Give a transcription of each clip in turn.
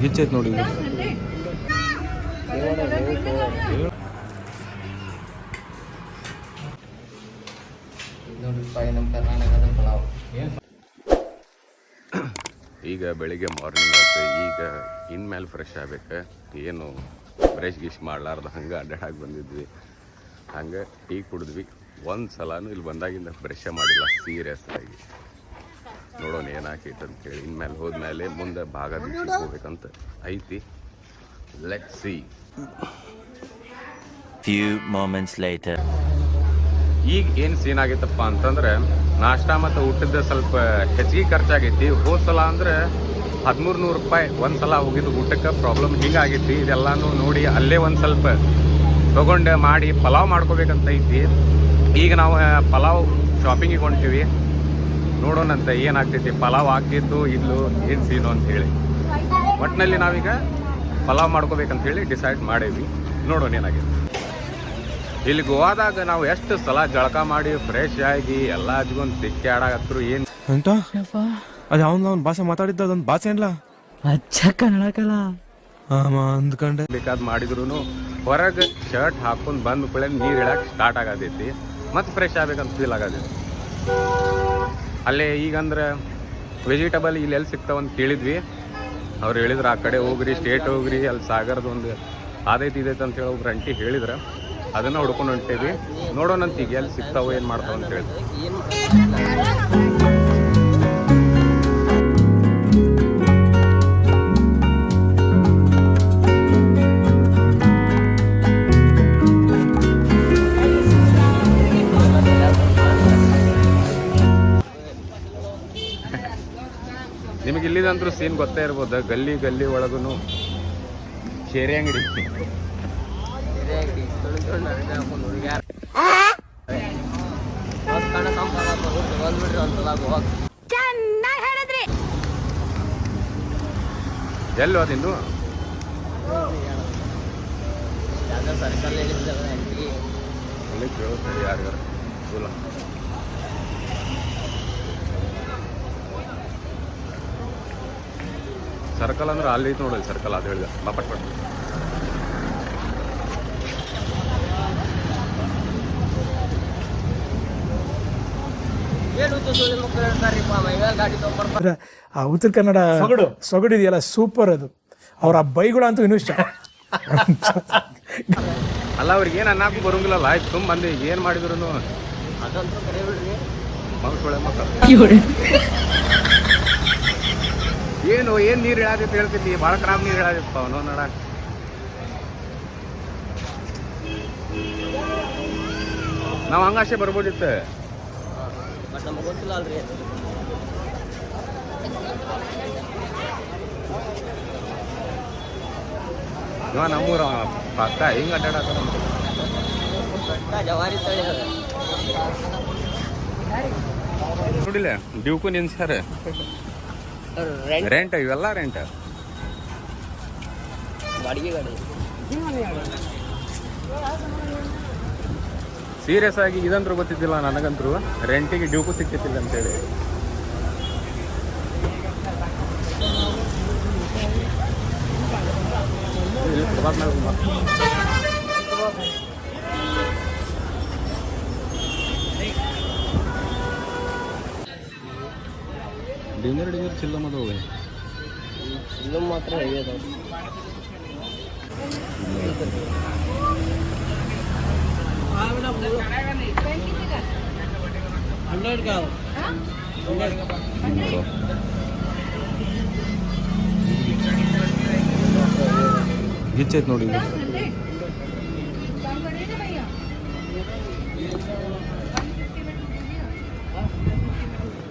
ಗಿಚ್ಚೈತ್ ನೋಡಿ ಈಗ ಬೆಳಿಗ್ಗೆ ಮಾರ್ನಿಂಗ್ ಆಯ್ತು. ಈಗ ಇನ್ಮೇಲೆ ಫ್ರೆಶ್ ಆಗ್ಬೇಕು. ಏನು ಫ್ರೆಶ್ ಗಿಶ್ ಮಾಡಲಾರ್ದು ಹಂಗೆ ಅಡ್ಡಾಡಕ್ಕೆ ಬಂದಿದ್ವಿ. ಹಂಗೆ ಟೀ ಕುಡಿದ್ವಿ. ಒಂದು ಸಲನೂ ಇಲ್ಲಿ ಬಂದಾಗಿಂದ ಬ್ರಷ್ ಮಾಡಿಲ್ಲ ಸೀರಿಯಸ್ ಆಗಿ. ನೋಡೋಣ ಏನಾಕೈತೆ ಅಂತೇಳಿ ಇನ್ಮೇಲೆ ಹೋದ್ಮೇಲೆ ಮುಂದೆ ಭಾಗ ಹೋಗ್ಬೇಕಂತ ಐತಿ. Let see few moments later ಈಗ ಏನು ಸೀನ್ ಆಗೈತಪ್ಪ ಅಂತಂದ್ರೆ ನಾಷ್ಟ ಮತ್ತು ಊಟದ ಸ್ವಲ್ಪ ಹೆಚ್ಚಿಗೆ ಖರ್ಚಾಗೈತಿ. ಹೋದ ಸಲ ಅಂದ್ರೆ ಹದಿಮೂರು ನೂರು ರೂಪಾಯಿ ಒಂದು ಸಲ ಹೋಗಿದ್ದು ಊಟಕ್ಕೆ ಪ್ರಾಬ್ಲಮ್ ಹಿಂಗಾಗೈತಿ. ಇದೆಲ್ಲನೂ ನೋಡಿ ಅಲ್ಲೇ ಒಂದು ಸ್ವಲ್ಪ ತಗೊಂಡು ಮಾಡಿ ಪಲಾವ್ ಮಾಡ್ಕೋಬೇಕಂತ ಐತಿ ಈಗ ನಾವು ಪಲಾವ್ ಶಾಪಿಂಗಿಗೆ ಹೊಂಟೀವಿ ನೋಡೋಣಂತ ಏನಾಗ್ತೈತಿ ಪಲಾವ್ ಆಗ್ತಿದ್ದು ಇಲ್ಲೋ ಏನು ಸೀನು ಅಂತ ಹೇಳಿ ಒಟ್ಟಿನಲ್ಲಿ ನಾವೀಗ ಪಲಾವ್ ಮಾಡ್ಕೋಬೇಕಂತ ಹೇಳಿ ಡಿಸೈಡ್ ಮಾಡೀವಿ ನೋಡೋಣ ಏನಾಗಿದೆ. ಇಲ್ಲಿ ಗೋವಾದಾಗ ನಾವು ಎಷ್ಟು ಸಲ ಜಳಕ ಮಾಡಿ ಫ್ರೆಶ್ ಆಗಿ ಎಲ್ಲ ಅಜ್ಗೊಂದು ತಿಕ್ಕಿ ಏನು ಏನ್ ಅಂತ ಅದು ಅವನು ಅವ್ನ ಭಾಷೆ ಮಾತಾಡಿದ್ದ ಅದೊಂದು ಭಾಷೆ ಏನ್ಲ? ಅಚ್ಚ ಕನ್ನಡ ಕಲ ಹಾಂ ಅಂದ್ಕೊಂಡೆ. ಬೇಕಾದ್ ಮಾಡಿದ್ರು ಹೊರಗೆ ಶರ್ಟ್ ಹಾಕೊಂಡು ಬಂದ ಕೂಡ ನೀರು ಇಳಕ್ ಸ್ಟಾರ್ಟ್ ಆಗತೈತಿ. ಮತ್ತು ಫ್ರೆಶ್ ಆಗ್ಬೇಕಂತ ಫೀಲ್ ಆಗತೈತಿ. ಅಲ್ಲೇ ಈಗಂದ್ರೆ ವೆಜಿಟೇಬಲ್ ಇಲ್ಲಿ ಎಲ್ಲಿ ಸಿಗ್ತಾವೆ ಅಂತ ಕೇಳಿದ್ವಿ. ಅವ್ರು ಹೇಳಿದ್ರು ಆ ಕಡೆ ಹೋಗ್ರಿ ಸ್ಟೇಟ್ ಹೋಗ್ರಿ, ಅಲ್ಲಿ ಸಾಗರದ ಒಂದು ಆದೈತಿ, ಇದೈತೆ ಅಂತ ಹೇಳಿ ಒಬ್ರು ಅಂಟಿ ಹೇಳಿದ್ರ. ಅದನ್ನು ಹುಡ್ಕೊಂಡು ಹೊಂಟೇವಿ. ನೋಡೋಣಂತ ಈಗ ಎಲ್ಲಿ ಸಿಗ್ತಾವೆ, ಏನು ಮಾಡ್ತಾವ ಅಂತ ಇಲ್ಲಿದಂದ್ರೂ ಸೀನ್ ಗೊತ್ತೇ ಇರ್ಬೋದು. ಗಲ್ಲಿ ಗಲ್ಲಿ ಒಳಗೂ ಶೇರೆ ಅಂಗಡಿ. ಎಲ್ಲೋ ಯಾವ್ದೋ ಸರ್ಕಲ್ ಹೇಳಿದ್ದಲ್ಲ ಆಂಟಿ ಅಲ್ಲಿ ಕೇಳುತ್ತೆ ಯಾರಿಗಾರ ಇಲ್ಲ ಸರ್ಕಲ್ ಅಂದ್ರೆ ಅಲ್ಲಿ ಐತೆ ಸರ್ಕಲ್ ಅದು ಹೇಳಿದೆ ಬಾಪಟ್ ಪಟ್ ಏನು ಆ ಉತ್ತರ ಕನ್ನಡ ಸೊಗಡು. ಸೊಗಡು ಇದೆಯಲ್ಲ ಸೂಪರ್ ಅದು. ಅವ್ರ ಆ ಬೈಗಳು ಅಂತೂ ಇನ್ನೂ ಇಷ್ಟ. ಅಲ್ಲ ಅವ್ರಿಗೆ ಏನು ಅನ್ನಕ್ಕೂ ಬರೋಂಗಿಲ್ಲಲ್ಲ ಆಯ್ತು ತುಂಬ ಮಂದಿ ಏನು ಮಾಡಿದ್ರು? ಅದಂತೂ ಕರೆ ಬಿಡ್ರಿ. ಮಗಸೊಳೆ ಮಕ್ಕಳು. ಏನು ಏನು ನೀರು ಹೇಳಾದಿತ್ತು ಹೇಳ್ತಿದ್ದಿ ಭಾಳ ಖರಾಬ್ ನೀರು ಹೇಳಾದಿತ್ತು ಅವನು ನೋಡ. ನಾವು ಹಂಗಾಶೆ ಬರ್ಬೋದಿತ್ತು. ಇವ ನಮ್ಮೂರ ಪಕ್ಕ ಹಿಂಗೆ ಅಡ್ಡಾಡ ಜವಾರಿ ತಳಿ ನೋಡಿಲ್ಲ ಡ್ಯೂಕು ನಿನ್ಸ್ಯಾರ ರೆಂಟ್ ಇವೆಲ್ಲ ರೆಂಟ್ ಬಾಡಿಗೆ ಗಾಡಿ. ಸೀರಿಯಸ್ ಆಗಿ ಇದಂದ್ರು ಗೊತ್ತಿದ್ದಿಲ್ಲ ನನಗಂತರೂ. ರೆಂಟಿಗೆ ಡ್ಯೂಕು ಸಿಕ್ಕಿತ್ತಿಲ್ಲ ಅಂತೇಳಿ. ಇಲ್ಲಿ ಬಾ. ಡಿಂಗರ್ ಚಿಲ್ಲಮ್ ಚಿಲ್ಲಮ್ಮದವು ಇದು ಮಾತ್ರ ಹೆವಿ ಅದಾವ ಹಂಡ್ರೆಡ್ ನೋಡು. ಗಿಚ್ಚೈತ್ ನೋಡಿ ಇದು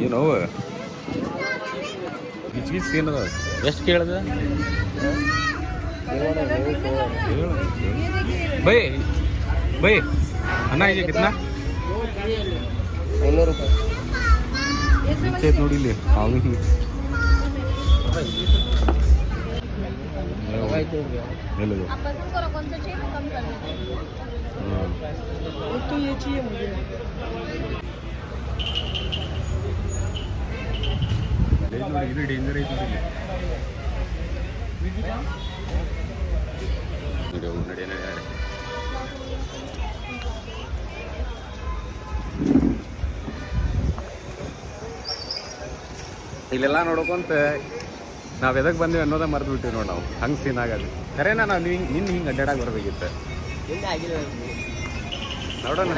ಏನು ಗಿಚ್ ಸೀನ್ ಅದ ಎಷ್ಟು ಕೇಳ್ದ? Bye bye. ಅನ್ನ ಇದೆ ಕಿತ್ನಾ? ಐನೂರು ರೂಪಾಯಿ. ನೋಡಿ ಇಲ್ಲಿ ಹಾವಿನ ಆಯ್ತು ನೋಡ್ರಿ ಎಲ್ಲದು ಆ ಪಸಂದ್ ಕೊರಕ್ ಒಂದ್ಸಲ ಚೇನು ಕಮ್ಮಿ ಹ್ಞೂ ಇದು ಡೇಂಜರ್ ಐತೆ ನಡಿ ನಡಿ ಇಲ್ಲೆಲ್ಲ ನೋಡ್ಕೊಂತ ನಾವ್ ಎದಕ್ ಬಂದಿವಿ ಅನ್ನೋದ ಮರ್ದು ಬಿಟ್ಟಿವಿ ನೋಡಿ ನಾವು ಹಂಗ್ ಸೀನ್ ಆಗದು. ನಾವ್ ನಾವು ನಿನ್ ನಿನ್ನ ಹಿಂಗೆ ಅಡ್ಡಾಡಕ್ ಬರಬೇಕಿತ್ತು. ನೋಡೋಣ.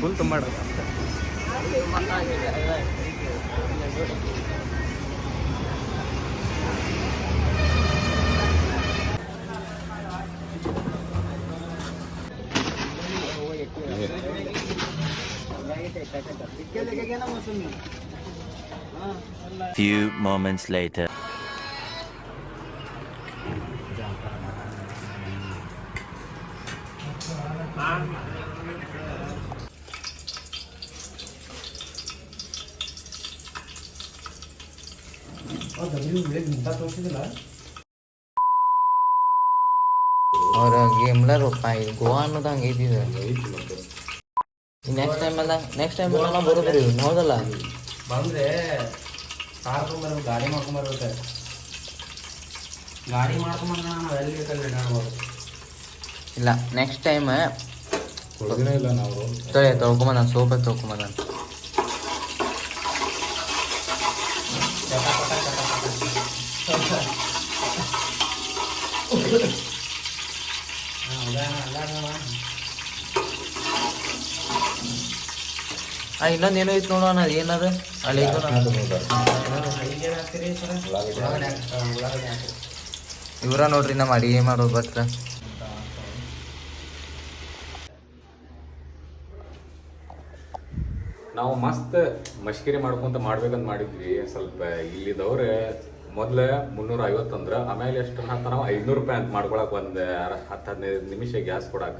ಫುಲ್ ತುಂಬ Few moments later. ಅವ್ರ ಗೇಮ್ಲರ್ ಗೋವಾ ಅನ್ನೋದು ಹಂಗೆ ಇದ್ದಿದೆ ನೆಕ್ಸ್ಟ್ ಟೈಮ್ ಎಲ್ಲ ನೆಕ್ಸ್ಟ್ ಟೈಮ್ ಎಲ್ಲ ಬರೋದ್ರಿ ಹೌದಲ್ಲ ಬಂದ್ರೆ ಕಾರ್ ತೊಗೊಂಬರ್ಬೇಕು ಗಾಡಿ ಮಾಡ್ಕೊಂಬರ್ಬೇಕು ಗಾಡಿ ಮಾಡ್ಕೊಂಬಂದ್ರೆ ನಾವು ಎಲ್ಲಿ ಬೇಕಲ್ಲಿ ನಡ್ಬೋದು ಇಲ್ಲ ನೆಕ್ಸ್ಟ್ ಟೈಮ್ ಇಲ್ಲ ನಾವು ತೊಳೆ ತೊಳ್ಕೊಂಬಂದ ಸೋಪ ತೊಳ್ಕೊಂಬಂದ ಆ ಇನ್ನೊಂದು ಏನೋ ಐತೆ ನೋಡೋಣ ಅದು ಏನದ? ಅಲ್ಲಿ ಇವರ ನೋಡ್ರಿ ನಮ್ಮ ಅಡಿಗೆ ಮಾಡೋದು ಭಟ್ರ ನಾವು ಮಸ್ತ್ ಮಶ್ಕರಿ ಮಾಡ್ಕೊಂತ ಮಾಡ್ಬೇಕಂತ ಮಾಡಿದ್ವಿ. ಸ್ವಲ್ಪ ಇಲ್ಲಿದವ್ರೆ ಮೊದ್ಲ ಮುನ್ನೂರ ಐವತ್ತಂದ್ರ, ಆಮೇಲೆ ಎಷ್ಟು ಅಂತ ನಾವು ಐದ್ನೂರು ರೂಪಾಯಿ ಅಂತ ಮಾಡ್ಕೊಳಕ್ ಒಂದ್ ಹತ್ತು ಹದಿನೈದು ನಿಮಿಷ ಗ್ಯಾಸ್ ಕೊಡಾಕ.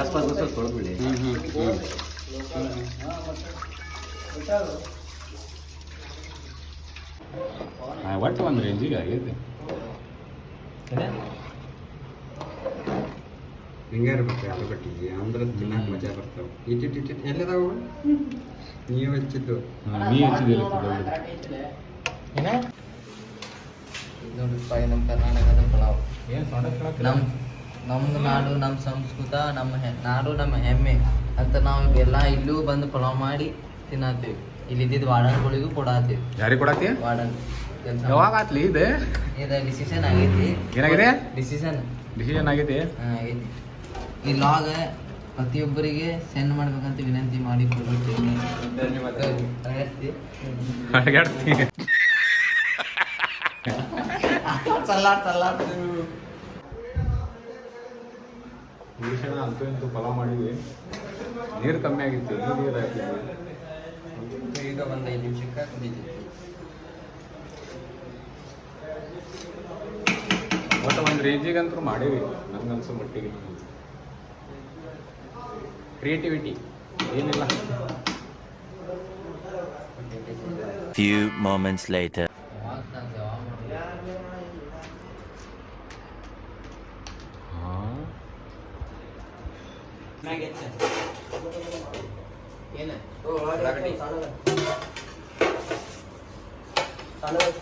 ಅಷ್ಟೋ ಅಷ್ಟೋ ಒಟ್ಟು ಒಂದು ರೇಂಜಿಗೆ ಆಗೈತಿ ಹಿಂಗೆ ಇರ್ಬೇಕು ಎಲ್ಲ ಬಟ್ಟಿಗೆ ಅಂದ್ರೆ ತಿನ್ನಕ್ಕೆ ಮಜಾ ಬರ್ತಾವೆ. ಇಟ್ಟಿಟ್ಟು ಇಟ್ಟಿಟ್ಟು ಎಲ್ಲಿದಾವು? ನೀವು ಹಚ್ಚಿದ್ದು. ನೀ ಹೆಚ್ಚಿದಿಲ್ಲ ನೋಡ್ರಿಪ್ಪ ನಮ್ಮ ಕರ್ನಾಟಕದ ಪಲಾವ್. ಏನು ಸೊಂಡ ನಮ್ ನಮ್ದು ನಾಡು ನಮ್ಮ ಸಂಸ್ಕೃತ ನಮ್ಮ ಹೆ- ನಾಡು ನಮ್ಮ ಹೆಮ್ಮೆ ಅಂತ ನಾವು ಎಲ್ಲ ಇಲ್ಲೂ ಬಂದು ಪಲಾವ್ ಮಾಡಿ ತಿನ್ನತ್ತೀವಿ. ಇಲ್ಲಿ ಇದ್ದಿದ್ದು ವಾರ್ಡನ್ಗಳಿಗೂ ಕೊಡತ್ತೀವಿ ಯಾರಿಗೆ ಕೊಡತ್ತಿ ವಾರ್ಡನ್ ಯಾವಾಗ ಆತ್ಲಿ ಇದೆ? ಇದು ಡಿಸಿಷನ್ ಆಗೈತಿ. ಏನಾಗಿದೆ? ಡಿಸಿಷನ್ ಡಿಸಿಷನ್ ಆಗೈತಿ. ಆಗೈತಿ. ಈ ಲಾಗ ಪ್ರತಿಯೊಬ್ಬರಿಗೆ ಸೆಂಡ್ ಮಾಡ್ಬೇಕಂತ ವಿನಂತಿ ಮಾಡಿ ಕೊಡುತ್ತೇನೆ ಅಗತ್ಯ. ಭೀಷಣ ಅಂತೂ ಇಂತೂ ಫಲ ಮಾಡಿದ್ವಿ. ನೀರು ಕಮ್ಮಿ ಆಗಿತ್ತು ನೀರು ನೀರು ಹಾಕಿದ್ವಿ. ಈಗ ಒಂದು ಐದು ನಿಮಿಷಕ್ಕೆ ಒಟ್ಟು ಒಂದು ರೇಂಜಿಗಂತೂ ಮಾಡೀವಿ ಅನ್ಸೋ ಮಟ್ಟಿಗೆ. ಕ್ರಿಯೇಟಿವಿಟಿ ಏನಿಲ್ಲ. Few moments later.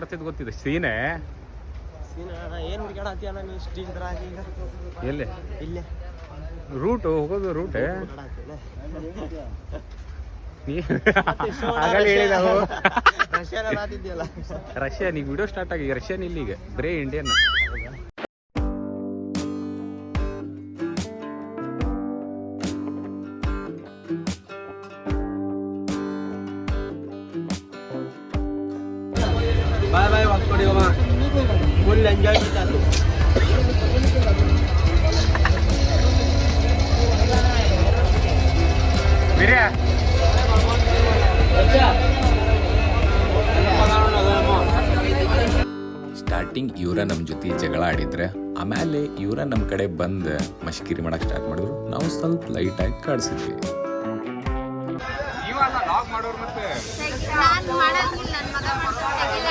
ಆಗ್ತೈತೆ ಗೊತ್ತಿದೆ? ಸೀನೆ? ಏನು ಸ್ಟೀಲ್ ತರ ಹಾಕಿ ಈಗ? ಎಲ್ಲಿ? ಇಲ್ಲೇ. ರೂಟ್ ಹೋಗೋದು ರೂಟ್ ರಷ್ಯಾ ನೀ ನೀವು ವಿಡಿಯೋ ಸ್ಟಾರ್ಟ್ ಆಗಿ ರಷ್ಯಾನ್ ಇಲ್ಲಿ ಈಗ ಬರೇ ಇಂಡಿಯನ್ ಫುಲ್ ಬಿರಿಯಾ ಸ್ಟಾರ್ಟಿಂಗ್ ಇವರ ನಮ್ಮ ಜೊತೆ ಜಗಳ ಆಡಿದ್ರೆ ಆಮೇಲೆ ಇವರ ನಮ್ಮ ಕಡೆ ಬಂದು ಮಶ್ಕಿರಿ ಮಾಡಕ್ಕೆ ಸ್ಟಾರ್ಟ್ ಮಾಡಿದ್ರು. ನಾವು ಸ್ವಲ್ಪ ಲೈಟಾಗಿ ಕಾಡಿಸಿದ್ವಿ. ಮಾಡೋರು ಮತ್ತೆ ನಾನ್ ಮಾಡಂಗಿಲ್ಲ ನನ್ ಮಗ ಮಾಡ್ಕೊಂಡಾಗಿಲ್ಲ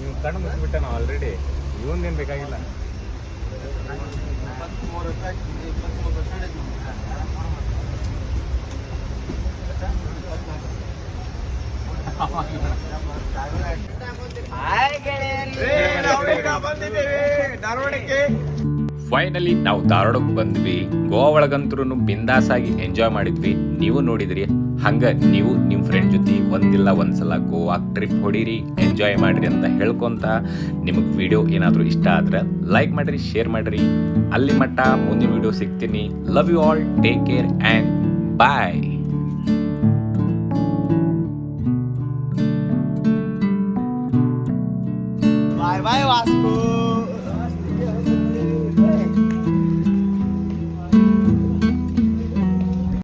ನೀವು ಕಣ್ಣು ಮುಚ್ಚಿಬಿಟ್ಟೆ ನಾವು ಆಲ್ರೆಡಿ ಇವನ್ದೇನು ಬೇಕಾಗಿಲ್ಲ. ಫೈನಲಿ ನಾವು ಧಾರವಾಡಕ್ಕೆ. ಬಂದ್ವಿ. ಗೋವಾ ಒಳಗಂತೂ ಬಿಂದಾಸಾಗಿ ಎಂಜಾಯ್ ಮಾಡಿದ್ವಿ. ನೀವು ನೋಡಿದ್ರಿ. ಹಂಗ ನೀವು ನಿಮ್ಮ ಫ್ರೆಂಡ್ ಮಾಡಿಸಿ ಒಂದಿಲ್ಲ, ಒಂದ್ಸಲ ಗೋವಾಕ್ ಟ್ರಿಪ್ ಹೊಡೀರಿ, ಎಂಜಾಯ್ ಮಾಡಿರಿ ಅಂತ ಹೇಳ್ಕೊತ ನಿಮಗೆ ವಿಡಿಯೋ ಏನಾದರೂ ಇಷ್ಟ ಆದರೆ ಲೈಕ್ ಮಾಡಿರಿ, ಶೇರ್ ಮಾಡಿರಿ. ಅಲ್ಲಿ ಮಟ್ಟ ಮುಂದಿನ ವಿಡಿಯೋ ಸಿಗ್ತೀನಿ. Love you all take care and bye bye